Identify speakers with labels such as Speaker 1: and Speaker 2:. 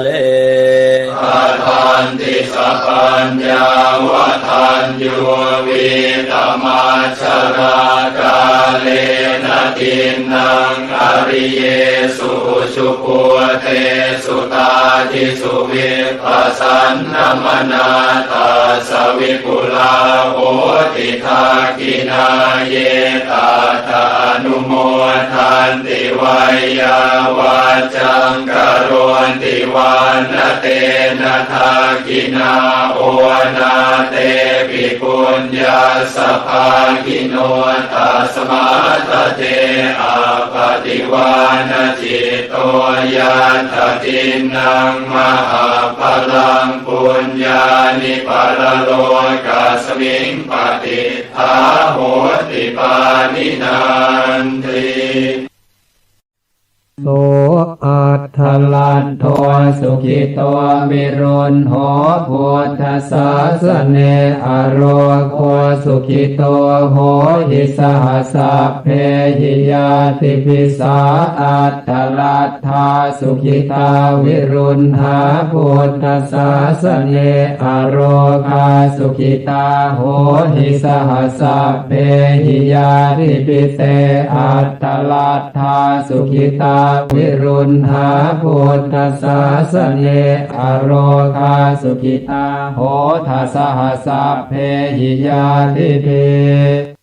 Speaker 1: เล
Speaker 2: อาทันติสปัญญาวทันโยวิตมาชรากาเลนะตินังอริเยสุชุปุเตสุตาทิสุวิปัสสันนมนาตาสวิปุลาโหติทากินาเยตาตานุโมทันติวายาวาจังกโรน ติวานเตนะทากินาโอนาเตปิปุญญาสภากิโนตัสมาตเตอาปฏิวานจิตโตยันตตินังมหาพลังปุญญานิปะละโลกัสมิงปฏิทาโหติปานินันติ
Speaker 3: อัลันโทสุขิตวมิรุณโหพุทธสาสเนอโรโคสุขิตโหหิสหัสสะเพหิยาติปิสาอัตถลัทธาสุขิตาวิรุณหาพุทธสาสเนอโรคาสุขิตาโหหิสหัสสะเพหิยาติปิเตอัตถลัทธาสุขิตาวิรุณหาพุทธสาสเนอโรคาสุขิตาโหทัสหัสสะเพหิยาลิเพ